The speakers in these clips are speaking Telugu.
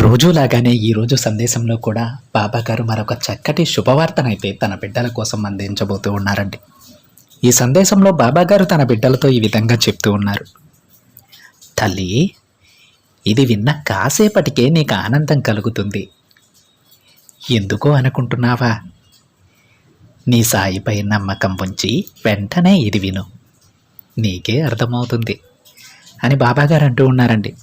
రోజులాగానే ఈరోజు సందేశంలో కూడా బాబా గారు మరొక చక్కటి శుభవార్తనైతే తన బిడ్డల కోసం అందించబోతూ ఉన్నారండి. ఈ సందేశంలో బాబా గారు తన బిడ్డలతో ఈ విధంగా చెప్తూ ఉన్నారు. తల్లి ఇది విన్న కాసేపటికే నీకు ఆనందం కలుగుతుంది. ఎందుకో అనుకుంటున్నావా? నీ సాయిపై నమ్మకం ఉంచి వెంటనే ఇది విను. నీకే అర్థమవుతుంది అని బాబాగారు అంటూ ఉన్నారండి.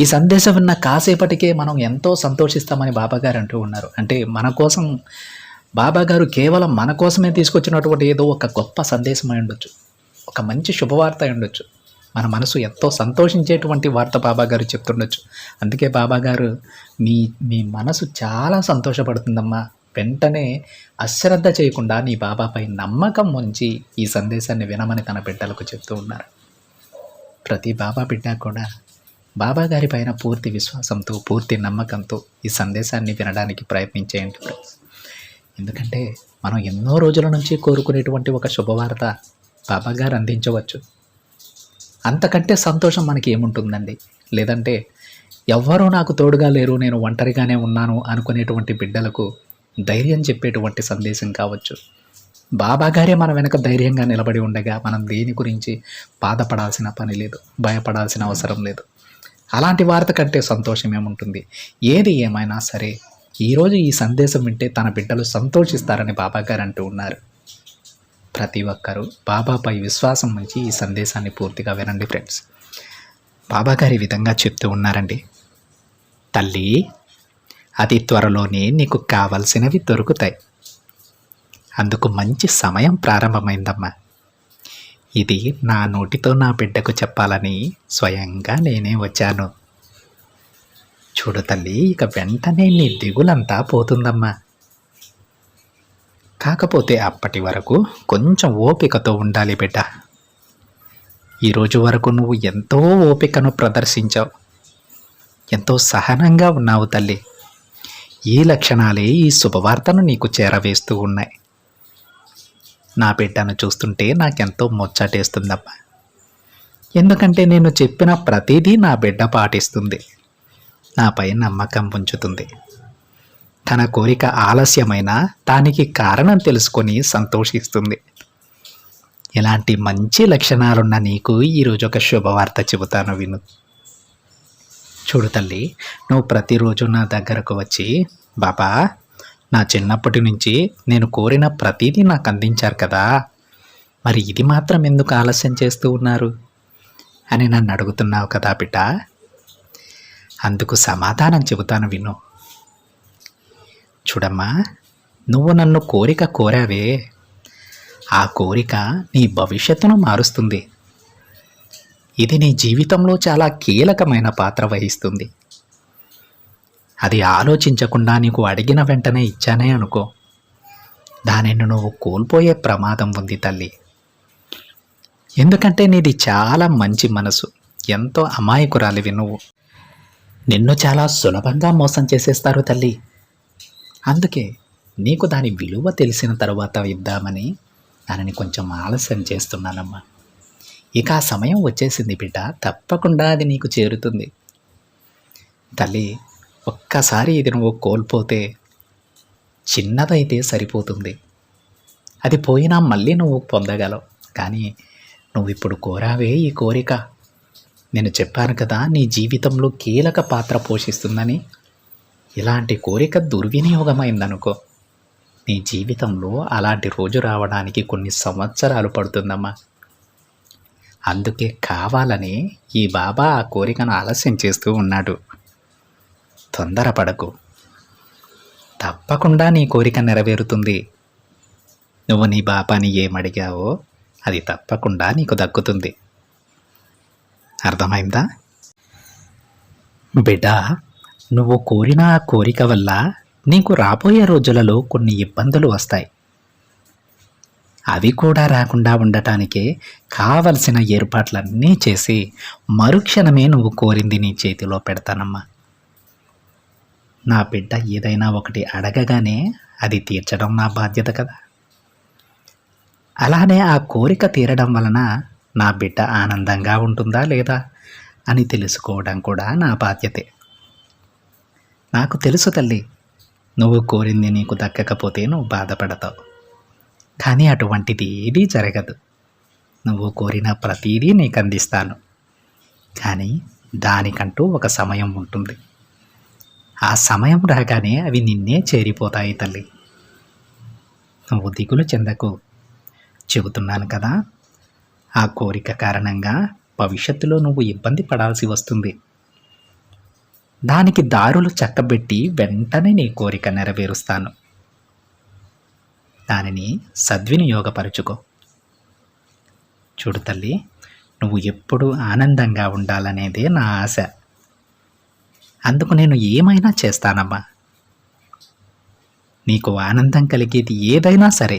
ఈ సందేశం విన్న కాసేపటికే మనం ఎంతో సంతోషిస్తామని బాబాగారు అంటూ ఉన్నారు. అంటే మన కోసం బాబాగారు కేవలం మన కోసమే తీసుకొచ్చినటువంటి ఏదో ఒక గొప్ప సందేశం అయి ఉండొచ్చు. ఒక మంచి శుభవార్త అయి ఉండొచ్చు. మన మనసు ఎంతో సంతోషించేటువంటి వార్త బాబాగారు చెప్తుండొచ్చు. అందుకే బాబాగారు మీ మీ మనసు చాలా సంతోషపడుతుందమ్మా. వెంటనే అశ్రద్ధ చేయకుండా నీ బాబాపై నమ్మకం ఉంచి ఈ సందేశాన్ని వినమని తన బిడ్డలకు చెప్తూ ఉన్నారు. ప్రతి బాబా బిడ్డ కూడా బాబా గారి పైన పూర్తి విశ్వాసంతో పూర్తి నమ్మకంతో ఈ సందేశాన్ని వినడానికి ప్రయత్నించేయండి ఫ్రెండ్స్ ఎందుకంటే మనం ఎన్నో రోజుల నుంచి కోరుకునేటువంటి ఒక శుభవార్త బాబా గారు అందించవచ్చు. అంతకంటే సంతోషం మనకి ఏముంటుందండి? లేదంటే ఎవ్వరూ నాకు తోడుగా లేరు నేను ఒంటరిగానే ఉన్నాను అనుకునేటువంటి బిడ్డలకు ధైర్యం చెప్పేటువంటి సందేశం కావచ్చు. బాబా గారే మన వెనక ధైర్యంగా నిలబడి ఉండగా మనం దేని గురించి బాధపడాల్సిన పని లేదు భయపడాల్సిన అవసరం లేదు. అలాంటి వార్త కంటే సంతోషం ఏముంటుంది? ఏది ఏమైనా సరే ఈరోజు ఈ సందేశం వింటే తన బిడ్డలు సంతోషిస్తారని బాబా గారు అంటూ ఉన్నారు. ప్రతి ఒక్కరూ బాబాపై విశ్వాసం ఉంచి ఈ సందేశాన్ని పూర్తిగా వినండి ఫ్రెండ్స్. బాబా ఈ విధంగా చెప్తూ ఉన్నారండి. తల్లి అతి త్వరలోనే నీకు కావలసినవి దొరుకుతాయి. అందుకు మంచి సమయం ప్రారంభమైందమ్మా. ఇది నా నోటితో నా బిడ్డకు చెప్పాలని స్వయంగా నేనే వచ్చాను. చూడు తల్లి ఇక వెంటనే నీ దిగులంతా పోతుందమ్మా. కాకపోతే అప్పటి వరకు కొంచెం ఓపికతో ఉండాలి బిడ్డ. ఈరోజు వరకు నువ్వు ఎంతో ఓపికను ప్రదర్శించావు. ఎంతో సహనంగా ఉన్నావు తల్లి. ఈ లక్షణాలే ఈ శుభవార్తను నీకు చేరవేస్తూ ఉన్నాయి. నా బిడ్డను చూస్తుంటే నాకెంతో ముచ్చటేస్తుందమ్మా ఎందుకంటే నేను చెప్పిన ప్రతిదీ నా బిడ్డ పాటిస్తుంది. నాపై నమ్మకం ఉంచుతుంది. తన కోరిక ఆలస్యమైన దానికి కారణం తెలుసుకొని సంతోషిస్తుంది. ఇలాంటి మంచి లక్షణాలున్న నీకు ఈరోజు ఒక శుభవార్త చెబుతాను విను. చూడు తల్లి నువ్వు ప్రతిరోజు నా దగ్గరకు వచ్చి బాబా నా చిన్నప్పటి నుంచి నేను కోరిన ప్రతిదీ నాకు అందించారు కదా. మరి ఇది మాత్రం ఎందుకు ఆలస్యం చేస్తూ ఉన్నారు? అని నన్ను అడుగుతున్నావు కదా బిడ్డ అందుకు సమాధానం చెబుతాను విను. చూడమ్మా నువ్వు నన్ను కోరిక కోరావే. ఆ కోరిక నీ భవిష్యత్తును మారుస్తుంది. ఇది నీ జీవితంలో చాలా కీలకమైన పాత్ర వహిస్తుంది. అది ఆలోచించకుండా నీకు అడిగిన వెంటనే ఇచ్చానే అనుకో. దానిని నువ్వు కోల్పోయే ప్రమాదం ఉంది తల్లి. ఎందుకంటే నీది చాలా మంచి మనసు. ఎంతో అమాయకురాలివి నువ్వు. నిన్ను చాలా సులభంగా మోసం చేసేస్తారు తల్లి. అందుకే నీకు దాని విలువ తెలిసిన తర్వాత ఇద్దామని దానిని కొంచెం ఆలస్యం చేస్తున్నానమ్మా. ఇక ఆ సమయం వచ్చేసింది బిడ్డ. తప్పకుండా అది నీకు చేరుతుంది. తల్లి ఒక్కసారి ఇది నువ్వు కోల్పోతే చిన్నదైతే సరిపోతుంది. అది పోయినా మళ్ళీ నువ్వు పొందగలవు. కానీ నువ్వు ఇప్పుడు కోరావే ఈ కోరిక. నేను చెప్పాను కదా నీ జీవితంలో కీలక పాత్ర పోషిస్తుందని. ఇలాంటి కోరిక దుర్వినియోగమైందనుకో. నీ జీవితంలో అలాంటి రోజు రావడానికి కొన్ని సంవత్సరాలు పడుతుందమ్మా. అందుకే కావాలని ఈ బాబా ఆ కోరికను ఆలస్యం చేస్తూ ఉన్నాడు. తొందరపడకు. తప్పకుండా నీ కోరిక నెరవేరుతుంది. నువ్వు నీ బాపాని ఏమడిగావో అది తప్పకుండా నీకు దక్కుతుంది. అర్థమైందా? బిడ్డా నువ్వు కోరిన ఆ కోరిక వల్ల నీకు రాబోయే రోజులలో కొన్ని ఇబ్బందులు వస్తాయి. అవి కూడా రాకుండా ఉండటానికే కావలసిన ఏర్పాట్లన్నీ చేసి మరుక్షణమే నువ్వు కోరింది నీ చేతిలో పెడతానమ్మా. నా బిడ్డ ఏదైనా ఒకటి అడగగానే అది తీర్చడం నా బాధ్యత కదా. అలానే ఆ కోరిక తీరడం వలన నా బిడ్డ ఆనందంగా ఉంటుందా లేదా అని తెలుసుకోవడం కూడా నా బాధ్యతే. నాకు తెలుసు తల్లి నువ్వు కోరింది నీకు దక్కకపోతే నువ్వు బాధపడతావు. కానీ అటువంటిది ఏదీ జరగదు. నువ్వు కోరిన ప్రతీదీ నీకు అందిస్తాను. కానీ దానికంటూ ఒక సమయం ఉంటుంది. ఆ సమయం రాగానే అవి నిన్నే చేరిపోతాయి తల్లి. నువ్వు దిగులు చెందకు. చెబుతున్నాను కదా. ఆ కోరిక కారణంగా భవిష్యత్తులో నువ్వు ఇబ్బంది పడాల్సి వస్తుంది. దానికి దారులు చక్కబెట్టి వెంటనే నీ కోరిక నెరవేరుస్తాను. దానిని సద్వినియోగపరుచుకో. చూడు తల్లి నువ్వు ఎప్పుడూ ఆనందంగా ఉండాలనేదే నా ఆశ. అందుకు నేను ఏమైనా చేస్తానమ్మా. నీకు ఆనందం కలిగేది ఏదైనా సరే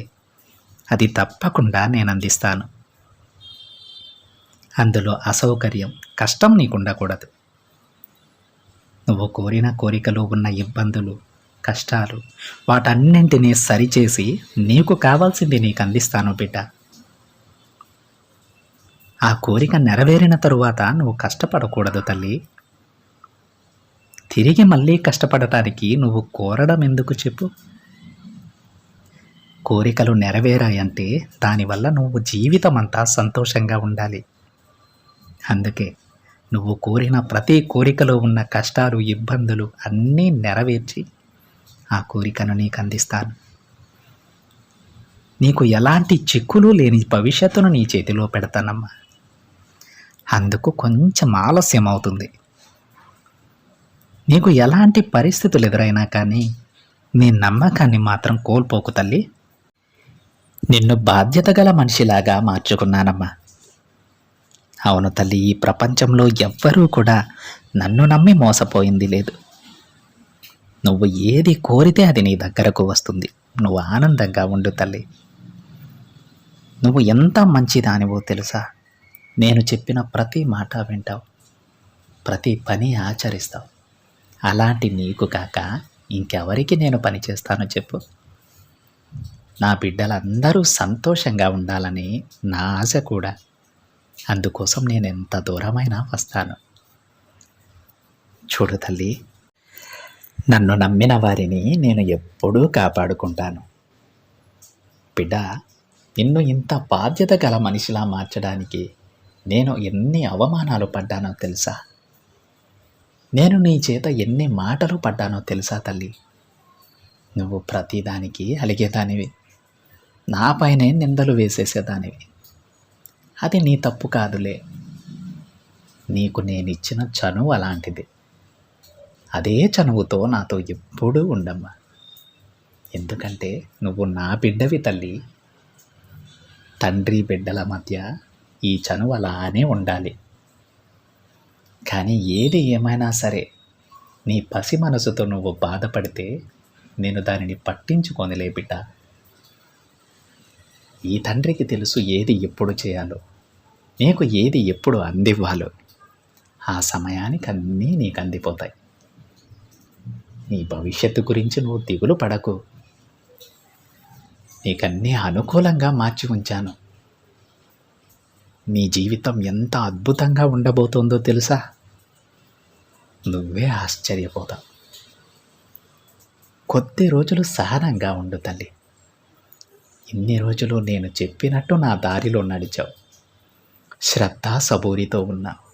అది తప్పకుండా నేను అందిస్తాను అందులో అసౌకర్యం కష్టం నీకు ఉండకూడదు నువ్వు కోరిన కోరికలో ఉన్న ఇబ్బందులు కష్టాలు వాటన్నింటినీ సరిచేసి నీకు కావాల్సింది నీకు అందిస్తాను బిడ్డ. ఆ కోరిక నెరవేరిన తరువాత నువ్వు కష్టపడకూడదు తల్లి. తిరిగి మళ్ళీ కష్టపడటానికి నువ్వు కోరడం ఎందుకు చెప్పు? కోరికలు నెరవేరాయంటే దానివల్ల నువ్వు జీవితం అంతా సంతోషంగా ఉండాలి. అందుకే నువ్వు కోరిన ప్రతి కోరికలో ఉన్న కష్టాలు ఇబ్బందులు అన్నీ నెరవేర్చి ఆ కోరికను నీకు అందిస్తాను. నీకు ఎలాంటి చిక్కులు లేని భవిష్యత్తును నీ చేతిలో పెడతానమ్మా. అందుకు కొంచెం ఆలస్యం అవుతుంది నీకు ఎలాంటి పరిస్థితులు ఎదురైనా కానీ నీ నమ్మకాన్ని మాత్రం కోల్పోకు తల్లి. నిన్ను బాధ్యత గల మనిషిలాగా మార్చుకున్నానమ్మా. అవును తల్లి ఈ ప్రపంచంలో ఎవ్వరూ కూడా నన్ను నమ్మి మోసపోయింది లేదు. నువ్వు ఏది కోరితే అది నీ దగ్గరకు వస్తుంది. నువ్వు ఆనందంగా ఉండు తల్లి. నువ్వు ఎంత మంచిదానివో తెలుసా? నేను చెప్పిన ప్రతి మాట వింటావు. ప్రతి పని ఆచరిస్తావు. అలాంటి నీకు కాక ఇంకెవరికి నేను పనిచేస్తానో చెప్పు. నా బిడ్డలందరూ సంతోషంగా ఉండాలని నా ఆశ కూడా. అందుకోసం నేను ఎంత దూరమైనా వస్తాను. చూడు తల్లి నన్ను నమ్మిన వారిని నేను ఎప్పుడూ కాపాడుకుంటాను. బిడ్డ నిన్ను ఇంత బాధ్యత గల మనిషిలా మార్చడానికి నేను ఎన్ని అవమానాలు పడ్డానో తెలుసా? నేను నీ చేత ఎన్ని మాటలు పడ్డానో తెలుసా తల్లి? నువ్వు ప్రతిదానికి అలిగేదానివి. నాపైనే నిందలు వేసేసేదానివి. అది నీ తప్పు కాదులే. నీకు నేనిచ్చిన చనువు అలాంటిది. అదే చనువుతో నాతో ఎప్పుడూ ఉండమ్మా. ఎందుకంటే నువ్వు నా బిడ్డవి తల్లి. తండ్రి బిడ్డల మధ్య ఈ చనువు అలానే ఉండాలి. కానీ ఏది ఏమైనా సరే నీ పసి మనసుతో నువ్వు బాధపడితే నేను దానిని పట్టించుకొని బిడ్డ. ఈ తండ్రికి తెలుసు ఏది ఎప్పుడు చేయాలో నీకు ఏది ఎప్పుడు అందివ్వాలో. ఆ సమయానికి అన్నీ నీకు అందిపోతాయి. నీ భవిష్యత్తు గురించి నువ్వు దిగులు పడకు. నీకన్నీ అనుకూలంగా మార్చి ఉంచాను. నీ జీవితం ఎంత అద్భుతంగా ఉండబోతోందో తెలుసా? నువ్వే ఆశ్చర్యపోతావు. కొద్ది రోజులు సహనంగా ఉండు తల్లి. ఇన్ని రోజులు నేను చెప్పినట్టు నా దారిలో నడిచావు. శ్రద్ధ సబూరితో ఉన్నావు.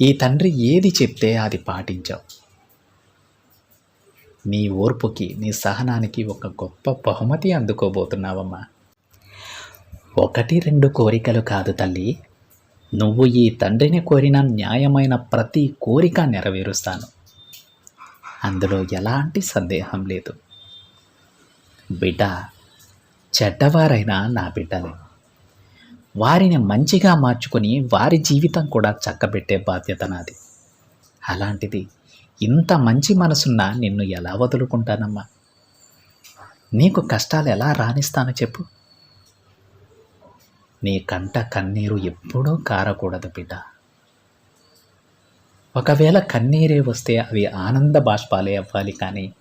ఈ తండ్రి ఏది చెప్తే అది పాటించావు. నీ ఓర్పుకి నీ సహనానికి ఒక గొప్ప బహుమతి అందుకోబోతున్నావమ్మా. ఒకటి రెండు కోరికలు కాదు తల్లి. నువ్వు ఈ తండ్రిని కోరిన న్యాయమైన ప్రతి కోరిక నెరవేరుస్తాను. అందులో ఎలాంటి సందేహం లేదు. బిడ్డ చెడ్డవారైనా నా బిడ్డలే. వారిని మంచిగా మార్చుకొని వారి జీవితం కూడా చక్కబెట్టే బాధ్యత నాది. అలాంటిది ఇంత మంచి మనసున్న నిన్ను ఎలా వదులుకుంటానమ్మా? నీకు కష్టాలు ఎలా రాణిస్తాను చెప్పు. నీ కంట కన్నీరు ఎప్పుడూ కారకూడదు బిడ్డ ఒకవేళ కన్నీరే వస్తే అవి ఆనంద బాష్పాలే అవ్వాలి కానీ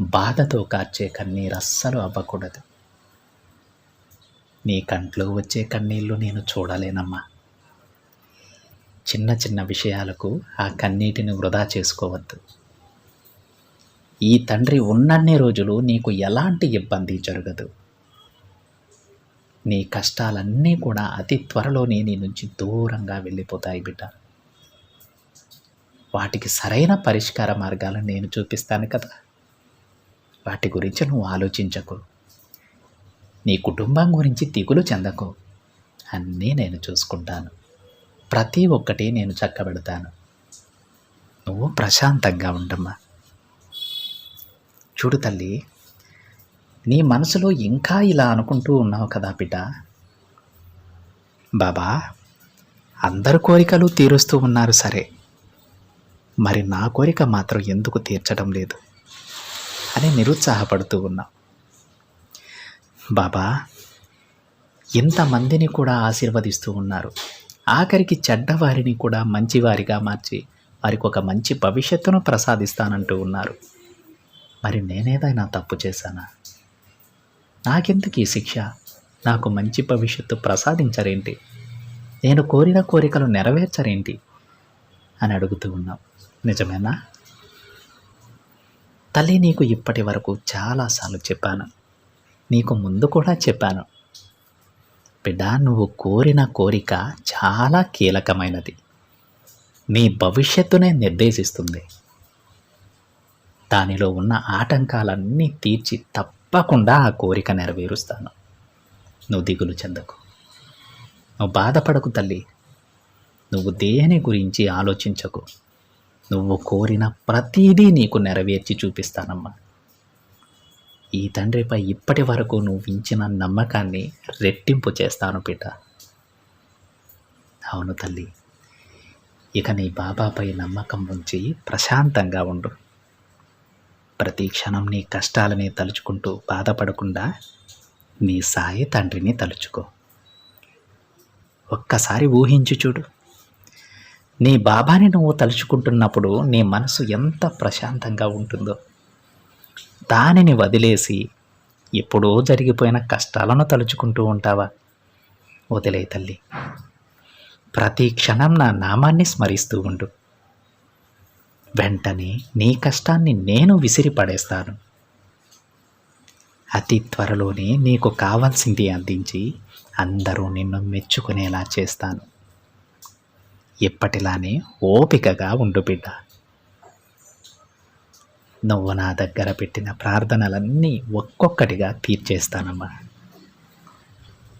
బాధతో కార్చే కన్నీరు అస్సలు అవ్వకూడదు. నీ కంట్లో వచ్చే కన్నీళ్ళు నేను చూడలేనమ్మా. చిన్న చిన్న విషయాలకు ఆ కన్నీటిని వృధా చేసుకోవద్దు. ఈ తండ్రి ఉన్నన్ని రోజులు నీకు ఎలాంటి ఇబ్బంది జరగదు. నీ కష్టాలన్నీ కూడా అతి త్వరలోనే నీ నుంచి దూరంగా వెళ్ళిపోతాయి బిడ్డ. వాటికి సరైన పరిష్కార మార్గాలను నేను చూపిస్తాను కదా. వాటి గురించి నువ్వు ఆలోచించకు. నీ కుటుంబం గురించి దిగులు చెందకు. అన్నీ నేను చూసుకుంటాను. ప్రతి ఒక్కటి నేను చక్కబెడతాను. నువ్వు ప్రశాంతంగా ఉండమ్మా. చూడు తల్లి నీ మనసులో ఇంకా ఇలా అనుకుంటూ ఉన్నావు కదా బిడ్డ బాబా అందరు కోరికలు తీరుస్తూ ఉన్నారు సరే. మరి నా కోరిక మాత్రం ఎందుకు తీర్చడం లేదు? అని నిరుత్సాహపడుతూ ఉన్నాం బాబా ఇంతమందిని కూడా ఆశీర్వదిస్తూ ఉన్నారు. ఆఖరికి చెడ్డవారిని కూడా మంచివారిగా మార్చి వారికి ఒక మంచి భవిష్యత్తును ప్రసాదిస్తానంటూ ఉన్నారు. మరి నేనేదైనా తప్పు చేశానా? నాకెందుకు ఈ శిక్ష? నాకు మంచి భవిష్యత్తు ప్రసాదించరేంటి? నేను కోరిన కోరికలు నెరవేర్చరేంటి? అని అడుగుతూ ఉన్నాం. నిజమేనా? తల్లి నీకు ఇప్పటి వరకు చాలాసార్లు చెప్పాను. నీకు ముందు కూడా చెప్పాను. బిడ్డ నువ్వు కోరిన కోరిక చాలా కీలకమైనది. నీ భవిష్యత్తునే నిర్దేశిస్తుంది. దానిలో ఉన్న ఆటంకాలన్నీ తీర్చి తప్పకుండా ఆ కోరిక నెరవేరుస్తాను. నువ్వు దిగులు చెందకు. నువ్వు బాధపడకు తల్లి. నువ్వు దేని గురించి ఆలోచించకు. నువ్వు కోరిన ప్రతిదీ నీకు నెరవేర్చి చూపిస్తానమ్మా. ఈ తండ్రిపై ఇప్పటి వరకు నువ్వు ఇచ్చిన నమ్మకాన్ని రెట్టింపు చేస్తాను బిడ్డ అవును తల్లి. ఇక నీ బాబాపై నమ్మకం ఉంచి ప్రశాంతంగా ఉండు. ప్రతి క్షణం నీ కష్టాలని తలుచుకుంటూ బాధపడకుండా నీ సాయి తండ్రిని తలుచుకో. ఒక్కసారి ఊహించి చూడు. నీ బాబాని నువ్వు తలుచుకుంటున్నప్పుడు నీ మనసు ఎంత ప్రశాంతంగా ఉంటుందో. దానిని వదిలేసి ఎప్పుడో జరిగిపోయిన కష్టాలను తలుచుకుంటూ ఉంటావా? వదిలే తల్లి. ప్రతి క్షణం నా నామాన్ని స్మరిస్తూ ఉండు. వెంటనే నీ కష్టాన్ని నేను విసిరిపడేస్తాను అతి త్వరలోనే నీకు కావాల్సింది అందించి అందరూ నిన్ను మెచ్చుకునేలా చేస్తాను. ఎప్పటిలానే ఓపికగా ఉండు బిడ్డ. నువ్వు నా దగ్గర పెట్టిన ప్రార్థనలన్నీ ఒక్కొక్కటిగా తీర్చేస్తానమ్మా.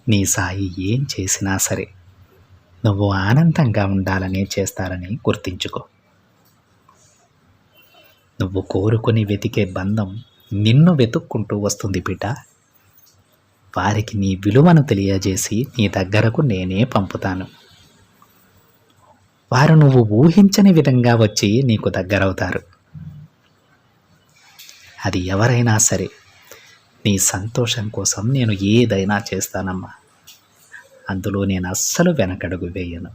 నీ సాయి ఏం చేసినా సరే నువ్వు ఆనందంగా ఉండాలని చేస్తారని గుర్తించుకో. నువ్వు కోరుకుని వెతికే బంధం నిన్ను వెతుక్కుంటూ వస్తుంది బిడ్డ వారికి నీ విలువను తెలియజేసి నీ దగ్గరకు నేనే పంపుతాను. వారు నువ్వు ఊహించని విధంగా వచ్చి నీకు దగ్గరవుతారు. అది ఎవరైనా సరే నీ సంతోషం కోసం నేను ఏదైనా చేస్తానమ్మా. అందులో నేను అస్సలు వెనకడుగు వేయను.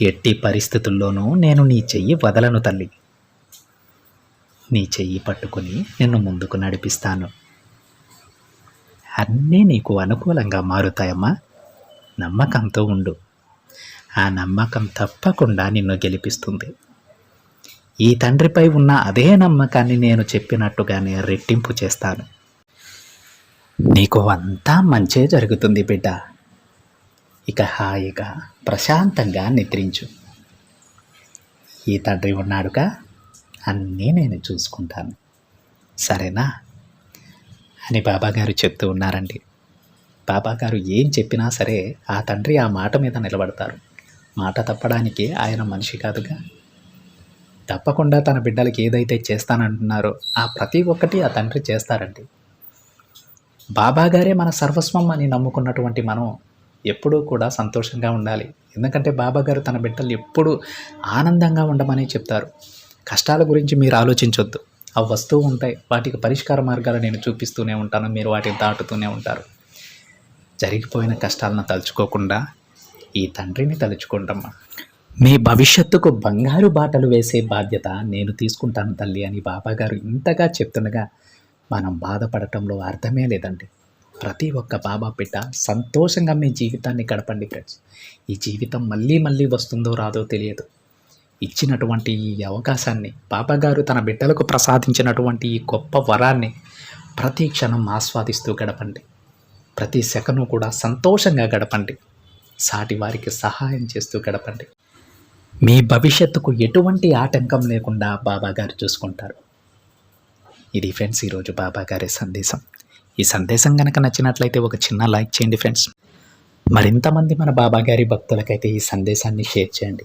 ఎట్టి పరిస్థితుల్లోనూ నేను నీ చెయ్యి వదలను తల్లి. నీ చెయ్యి పట్టుకుని నిన్ను ముందుకు నడిపిస్తాను. అన్నీ నీకు అనుకూలంగా మారుతాయమ్మా. నమ్మకంతో ఉండు. ఆ నమ్మకం తప్పకుండా నిన్ను గెలిపిస్తుంది. ఈ తండ్రిపై ఉన్న అదే నమ్మకాన్ని నేను చెప్పినట్టుగానే రెట్టింపు చేస్తాను. నీకు అంతా మంచే జరుగుతుంది బిడ్డ. ఇక హాయిగా ప్రశాంతంగా నిద్రించు. ఈ తండ్రి ఉన్నాడుగా? అన్నీ నేను చూసుకుంటాను. సరేనా? అని బాబాగారు చెప్తూ ఉన్నారండి. బాబాగారు ఏం చెప్పినా సరే ఆ తండ్రి ఆ మాట మీద నిలబడతారు. మాట తప్పడానికి ఆయన మనిషి కాదుగా. తప్పకుండా తన బిడ్డలకి ఏదైతే చేస్తానంటున్నారో ఆ ప్రతి ఒక్కటి ఆ తండ్రి చేస్తారండి. బాబాగారే మన సర్వస్వం అని నమ్ముకున్నటువంటి మనం ఎప్పుడూ కూడా సంతోషంగా ఉండాలి. ఎందుకంటే బాబాగారు తన బిడ్డలు ఎప్పుడూ ఆనందంగా ఉండమని చెప్తారు. కష్టాల గురించి మీరు ఆలోచించొద్దు. అవి వస్తూ ఉంటాయి. వాటికి పరిష్కార మార్గాలు నేను చూపిస్తూనే ఉంటాను. మీరు వాటిని దాటుతూనే ఉంటారు. జరిగిపోయిన కష్టాలను తలుచుకోకుండా ఈ తండ్రిని తలుచుకుంటామా మీ భవిష్యత్తుకు బంగారు బాటలు వేసే బాధ్యత నేను తీసుకుంటాను తల్లి అని బాబాగారు ఇంతగా చెప్తుండగా మనం బాధపడటంలో అర్థమే లేదండి. ప్రతి ఒక్క బాబా బిడ్డ సంతోషంగా మీ జీవితాన్ని గడపండి ఫ్రెండ్స్. ఈ జీవితం మళ్ళీ మళ్ళీ వస్తుందో రాదో తెలియదు. ఇచ్చినటువంటి ఈ అవకాశాన్ని బాబాగారు తన బిడ్డలకు ప్రసాదించినటువంటి ఈ గొప్ప వరాన్ని ప్రతి క్షణం ఆస్వాదిస్తూ గడపండి. ప్రతి సెకను కూడా సంతోషంగా గడపండి. సాటి వారికి సహాయం చేస్తూ గడపండి. మీ భవిష్యత్తుకు ఎటువంటి ఆటంకం లేకుండా బాబాగారు చూసుకుంటారు. ఇది ఫ్రెండ్స్ ఈరోజు బాబాగారి సందేశం. ఈ సందేశం కనుక నచ్చినట్లయితే ఒక చిన్న లైక్ చేయండి ఫ్రెండ్స్. మరింతమంది మన బాబాగారి భక్తులకైతే ఈ సందేశాన్ని షేర్ చేయండి.